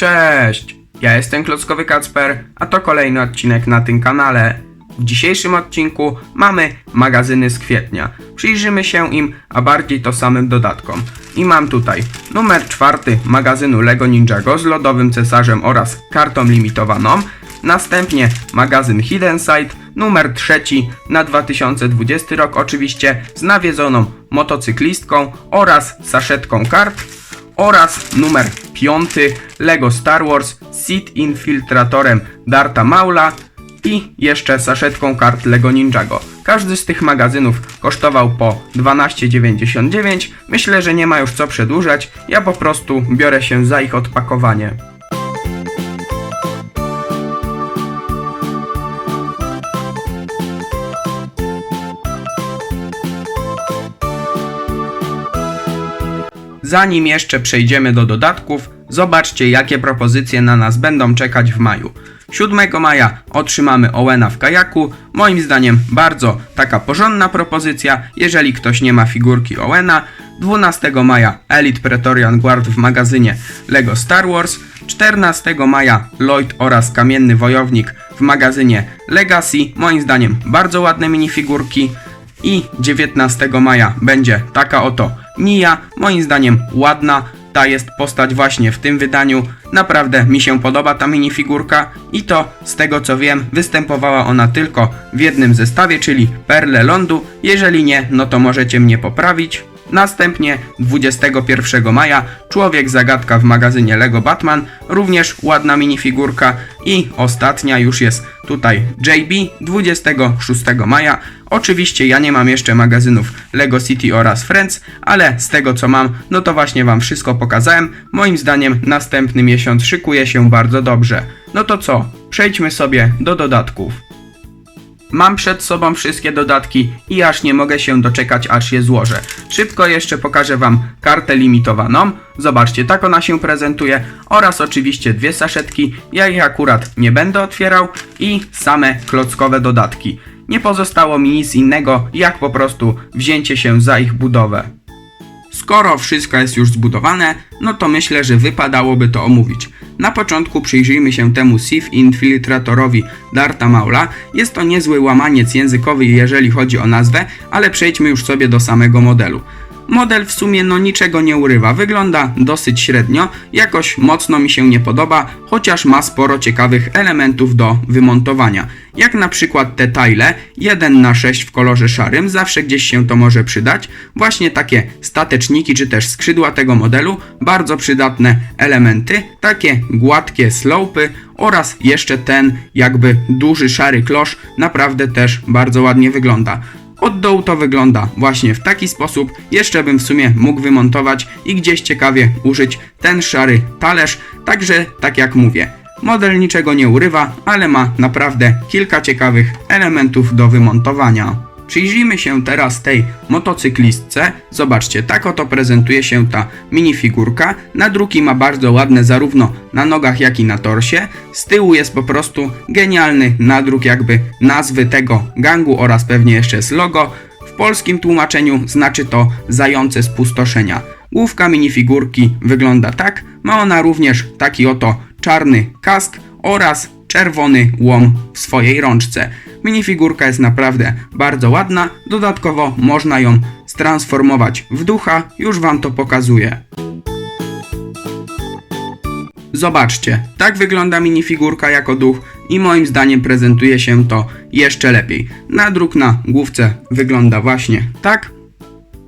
Cześć! Ja jestem Klockowy Kacper, a to kolejny odcinek na tym kanale. W dzisiejszym odcinku mamy magazyny z kwietnia. Przyjrzymy się im, a bardziej to samym dodatkom. I mam tutaj numer czwarty magazynu LEGO Ninjago z lodowym cesarzem oraz kartą limitowaną. Następnie magazyn Hidden Side, numer trzeci na 2020 rok oczywiście z nawiedzoną motocyklistką oraz saszetką kart oraz numer 5 Lego Star Wars Seed Infiltratorem Darta Maula i jeszcze saszetką kart Lego Ninjago. Każdy z tych magazynów kosztował po 12,99. Myślę, że nie ma już co przedłużać. Ja po prostu biorę się za ich odpakowanie. Zanim jeszcze przejdziemy do dodatków, zobaczcie jakie propozycje na nas będą czekać w maju. 7 maja otrzymamy Owena w kajaku. Moim zdaniem bardzo taka porządna propozycja, jeżeli ktoś nie ma figurki Owena. 12 maja Elite Praetorian Guard w magazynie Lego Star Wars. 14 maja Lloyd oraz Kamienny Wojownik w magazynie Legacy. Moim zdaniem bardzo ładne minifigurki. I 19 maja będzie taka oto Nia, moim zdaniem ładna. Ta jest postać właśnie w tym wydaniu. Naprawdę mi się podoba ta minifigurka i to z tego co wiem występowała ona tylko w jednym zestawie, czyli Perle Lądu. Jeżeli nie, no to możecie mnie poprawić. Następnie 21 maja Człowiek Zagadka w magazynie Lego Batman, również ładna minifigurka i ostatnia już jest tutaj JB 26 maja. Oczywiście ja nie mam jeszcze magazynów Lego City oraz Friends, ale z tego co mam, no to właśnie wam wszystko pokazałem. Moim zdaniem następny miesiąc szykuje się bardzo dobrze. No to co? Przejdźmy sobie do dodatków. Mam przed sobą wszystkie dodatki i aż nie mogę się doczekać, aż je złożę. Szybko jeszcze pokażę Wam kartę limitowaną. Zobaczcie, tak ona się prezentuje. Oraz oczywiście dwie saszetki. Ja ich akurat nie będę otwierał. I same klockowe dodatki. Nie pozostało mi nic innego, jak po prostu wzięcie się za ich budowę. Skoro wszystko jest już zbudowane, no to myślę, że wypadałoby to omówić. Na początku przyjrzyjmy się temu SIF infiltratorowi Darta Maula. Jest to niezły łamaniec językowy, jeżeli chodzi o nazwę, ale przejdźmy już sobie do samego modelu. Model w sumie no niczego nie urywa, wygląda dosyć średnio, jakoś mocno mi się nie podoba, chociaż ma sporo ciekawych elementów do wymontowania. Jak na przykład te tile 1 na 6 w kolorze szarym, zawsze gdzieś się to może przydać. Właśnie takie stateczniki czy też skrzydła tego modelu, bardzo przydatne elementy, takie gładkie slopy oraz jeszcze ten jakby duży szary klosz, naprawdę też bardzo ładnie wygląda. Od dołu to wygląda właśnie w taki sposób. Jeszcze bym w sumie mógł wymontować i gdzieś ciekawie użyć ten szary talerz. Także tak jak mówię, model niczego nie urywa, ale ma naprawdę kilka ciekawych elementów do wymontowania. Przyjrzyjmy się teraz tej motocyklistce. Zobaczcie, tak oto prezentuje się ta minifigurka. Nadruki ma bardzo ładne zarówno na nogach, jak i na torsie. Z tyłu jest po prostu genialny nadruk jakby nazwy tego gangu oraz pewnie jeszcze jest logo. W polskim tłumaczeniu znaczy to zające spustoszenia. Główka minifigurki wygląda tak. Ma ona również taki oto czarny kask oraz czerwony łom w swojej rączce. Minifigurka jest naprawdę bardzo ładna, dodatkowo można ją stransformować w ducha, już wam to pokazuję. Zobaczcie, tak wygląda minifigurka jako duch i moim zdaniem prezentuje się to jeszcze lepiej. Nadruk na główce wygląda właśnie tak.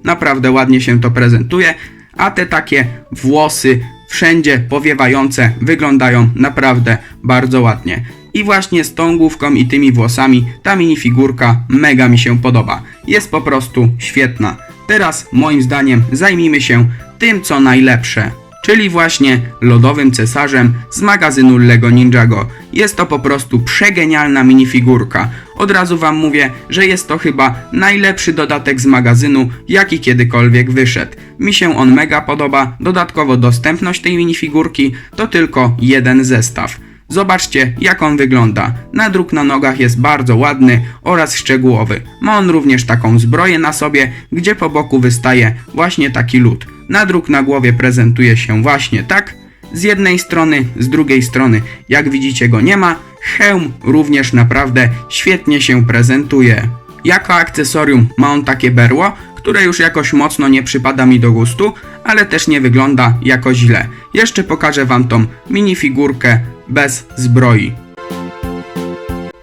Naprawdę ładnie się to prezentuje, a te takie włosy wszędzie powiewające wyglądają naprawdę bardzo ładnie. I właśnie z tą główką i tymi włosami ta minifigurka mega mi się podoba. Jest po prostu świetna. Teraz moim zdaniem zajmijmy się tym co najlepsze. Czyli właśnie lodowym cesarzem z magazynu Lego Ninjago. Jest to po prostu przegenialna minifigurka. Od razu wam mówię, że jest to chyba najlepszy dodatek z magazynu, jaki kiedykolwiek wyszedł. Mi się on mega podoba, dodatkowo dostępność tej minifigurki to tylko jeden zestaw. Zobaczcie, jak on wygląda. Nadruk na nogach jest bardzo ładny oraz szczegółowy. Ma on również taką zbroję na sobie, gdzie po boku wystaje właśnie taki lód. Nadruk na głowie prezentuje się właśnie tak. z jednej strony, z drugiej strony, jak widzicie go nie ma. Hełm również naprawdę świetnie się prezentuje. Jako akcesorium ma on takie berło, które już jakoś mocno nie przypada mi do gustu, ale też nie wygląda jako źle. Jeszcze pokażę wam tą minifigurkę bez zbroi.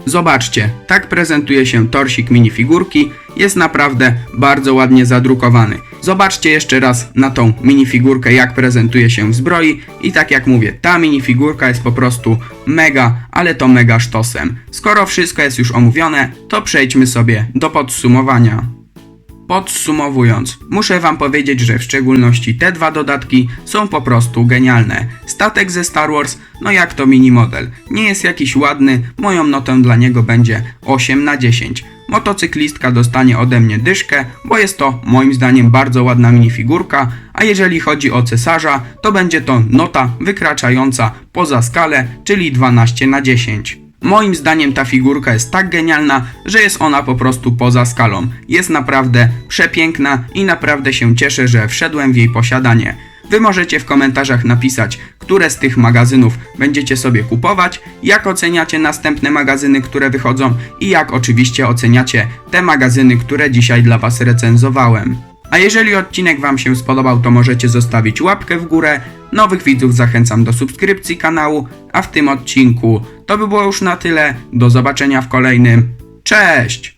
Zobaczcie, tak prezentuje się torsik minifigurki. Jest naprawdę bardzo ładnie zadrukowany. Zobaczcie jeszcze raz na tą minifigurkę, jak prezentuje się w zbroi. I tak jak mówię, ta minifigurka jest po prostu mega, ale to mega sztosem. Skoro wszystko jest już omówione, to przejdźmy sobie do podsumowania. Podsumowując, muszę Wam powiedzieć, że w szczególności te dwa dodatki są po prostu genialne. Statek ze Star Wars, no jak to mini model, nie jest jakiś ładny, moją notę dla niego będzie 8 na 10. Motocyklistka dostanie ode mnie dyszkę, bo jest to moim zdaniem bardzo ładna minifigurka, a jeżeli chodzi o cesarza, to będzie to nota wykraczająca poza skalę, czyli 12 na 10. Moim zdaniem ta figurka jest tak genialna, że jest ona po prostu poza skalą. Jest naprawdę przepiękna i naprawdę się cieszę, że wszedłem w jej posiadanie. Wy możecie w komentarzach napisać, które z tych magazynów będziecie sobie kupować, jak oceniacie następne magazyny, które wychodzą i jak oczywiście oceniacie te magazyny, które dzisiaj dla Was recenzowałem. A jeżeli odcinek Wam się spodobał, to możecie zostawić łapkę w górę. Nowych widzów zachęcam do subskrypcji kanału, a w tym odcinku to by było już na tyle. Do zobaczenia w kolejnym. Cześć!